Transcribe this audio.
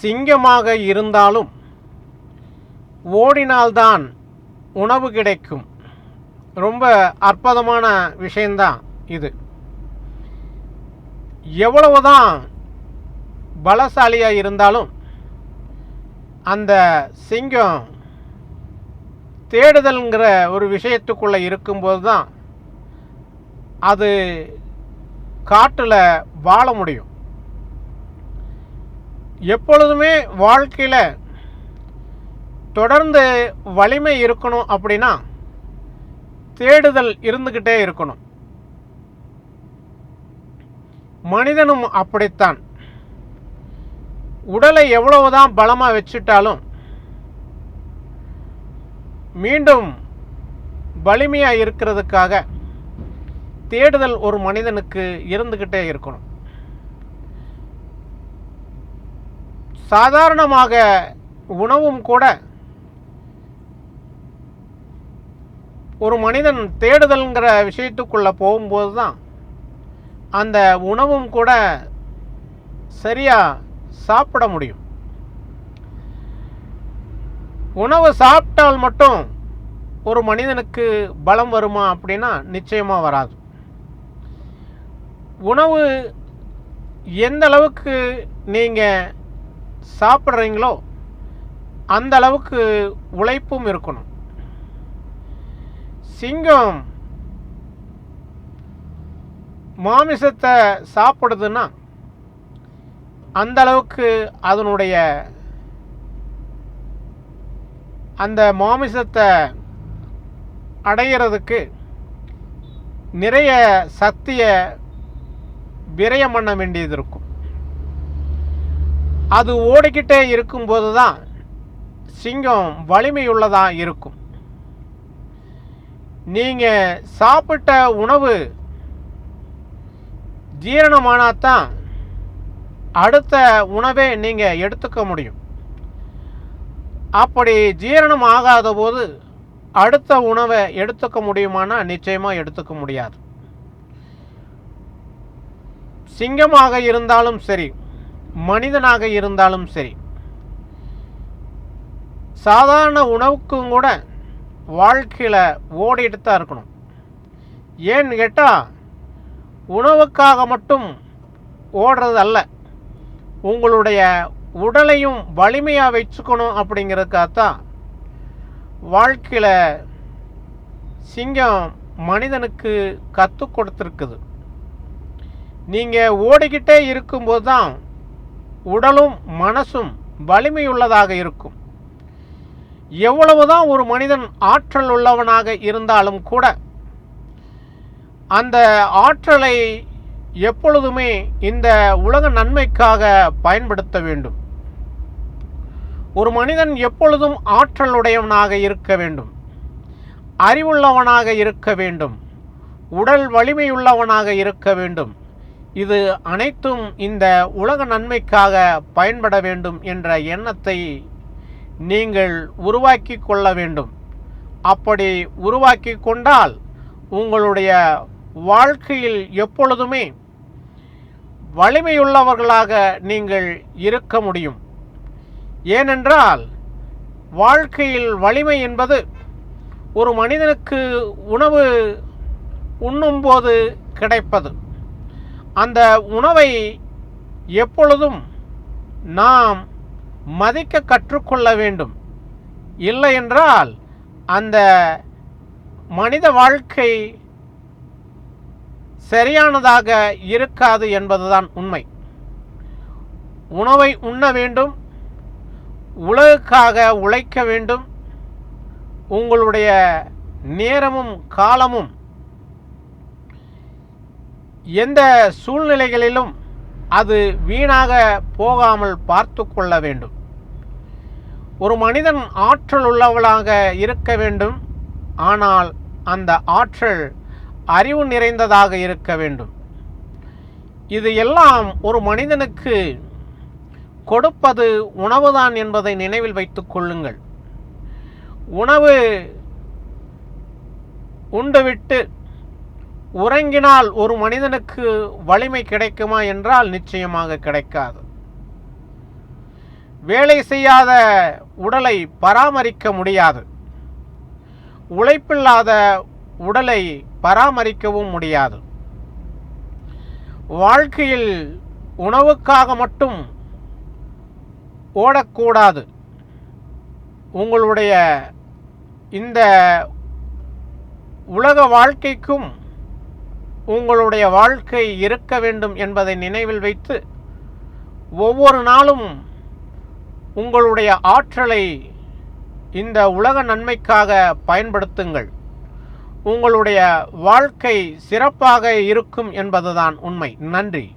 சிங்கமாக இருந்தாலும் ஓடினால்தான் உணவு கிடைக்கும். ரொம்ப அற்புதமான விஷயந்தான் இது. எவ்வளவுதான் பலசாலியாக இருந்தாலும் அந்த சிங்கம் தேடுதல்ங்கிற ஒரு விஷயத்துக்குள்ளே இருக்கும்போது தான் அது காட்டில் வாழ முடியும். எப்பொழுதுமே வாழ்க்கையில் தொடர்ந்து வலிமை இருக்கணும் அப்படின்னா தேடுதல் இருந்துக்கிட்டே இருக்கணும். மனிதனும் அப்படித்தான். உடலை எவ்வளவுதான் பலமாக வச்சுட்டாலும் மீண்டும் வலிமையாக இருக்கிறதுக்காக தேடுதல் ஒரு மனிதனுக்கு இருந்துக்கிட்டே இருக்கணும். சாதாரணமாக உணவும் கூட ஒரு மனிதன் தேடுதல்ங்கிற விஷயத்துக்குள்ளே போகும்போது தான் அந்த உணவும் கூட சரியாக சாப்பிட முடியும். உணவு சாப்பிட்டால் மட்டும் ஒரு மனிதனுக்கு பலம் வருமா அப்படின்னா நிச்சயமாக வராது. உணவு எந்த அளவுக்கு நீங்கள் சாப்பிட்றீங்களோ அந்த அளவுக்கு உழைப்பும் இருக்கணும். சிங்கம் மாமிசத்தை சாப்பிடுதுன்னா அந்த அளவுக்கு அதனுடைய அந்த மாமிசத்தை அடையிறதுக்கு நிறைய சக்தியை விரயம் பண்ண வேண்டியது இருக்கும். அது ஓடிக்கிட்டே இருக்கும்போது தான் சிங்கம் வலிமையுள்ளதாக இருக்கும். நீங்கள் சாப்பிட்ட உணவு ஜீரணமானாதான் அடுத்த உணவே நீங்கள் எடுத்துக்க முடியும். அப்படி ஜீரணம் ஆகாத போது அடுத்த உணவை எடுத்துக்க முடியுமானா நிச்சயமாக எடுத்துக்க முடியாது. சிங்கமாக இருந்தாலும் சரி மனிதனாக இருந்தாலும் சரி. சாதாரண உணவுக்கும் கூட வாழ்க்கையில் ஓடிட்டு தான் இருக்கணும். ஏன்னு கேட்டால் உணவுக்காக மட்டும் ஓடுறது அல்ல. உங்களுடைய உடலையும் வலிமையாக வச்சுக்கணும் அப்படிங்கிறதுக்காகத்தான் வாழ்க்கையில் சிங்கம் மனிதனுக்கு கற்றுக் கொடுத்துருக்குது. நீங்கள் ஓடிக்கிட்டே இருக்கும்போது தான் உடலும் மனசும் வலிமையுள்ளதாக இருக்கும். எவ்வளவுதான் ஒரு மனிதன் ஆற்றல் உள்ளவனாக இருந்தாலும் கூட அந்த ஆற்றலை எப்பொழுதுமே இந்த உலக நன்மைக்காக பயன்படுத்த வேண்டும். ஒரு மனிதன் எப்பொழுதும் ஆற்றலுடையவனாக இருக்க வேண்டும். அறிவுள்ளவனாக இருக்க வேண்டும். உடல் வலிமையுள்ளவனாக இருக்க வேண்டும். இது அனைத்தும் இந்த உலக நன்மைக்காக பயன்பட வேண்டும் என்ற எண்ணத்தை நீங்கள் உருவாக்கி கொள்ள வேண்டும். அப்படி உருவாக்கி கொண்டால் உங்களுடைய வாழ்க்கையில் எப்பொழுதுமே வலிமையுள்ளவர்களாக நீங்கள் இருக்க முடியும். ஏனென்றால் வாழ்க்கையில் வலிமை என்பது ஒரு மனிதனுக்கு உணவு உண்ணும்போது கிடைப்பது. அந்த உணவை எப்பொழுதும் நாம் மதிக்க கற்றுக்கொள்ள வேண்டும். இல்லை என்றால் அந்த மனித வாழ்க்கை சரியானதாக இருக்காது என்பதுதான் உண்மை. உணவை உண்ண வேண்டும் உலகுக்காக உழைக்க வேண்டும் உங்களுடைய நேரமும் காலமும் எந்த சூழ்நிலைகளிலும் அது வீணாக போகாமல் பார்த்து கொள்ள வேண்டும். ஒரு மனிதன் ஆற்றல் உள்ளவளாக இருக்க வேண்டும். ஆனால் அந்த ஆற்றல் அறிவு நிறைந்ததாக இருக்க வேண்டும். இது எல்லாம் ஒரு மனிதனுக்கு கொடுப்பது உணவுதான் என்பதை நினைவில் வைத்துக் கொள்ளுங்கள். உணவு உண்டுவிட்டு உறங்கினால் ஒரு மனிதனுக்கு வலிமை கிடைக்குமா என்றால் நிச்சயமாக கிடைக்காது. வேலை செய்யாத உடலை பராமரிக்க முடியாது. உழைப்பில்லாத உடலை பராமரிக்கவும் முடியாது. வாழ்க்கையில் உணவுக்காக மட்டும் ஓடக்கூடாது. உங்களுடைய இந்த உலக வாழ்க்கைக்கும் உங்களுடைய வாழ்க்கை இருக்க வேண்டும் என்பதை நினைவில் வைத்து ஒவ்வொரு நாளும் உங்களுடைய ஆற்றலை இந்த உலக நன்மைக்காக பயன்படுத்துங்கள். உங்களுடைய வாழ்க்கை சிறப்பாக இருக்கும் என்பதுதான் உண்மை. நன்றி.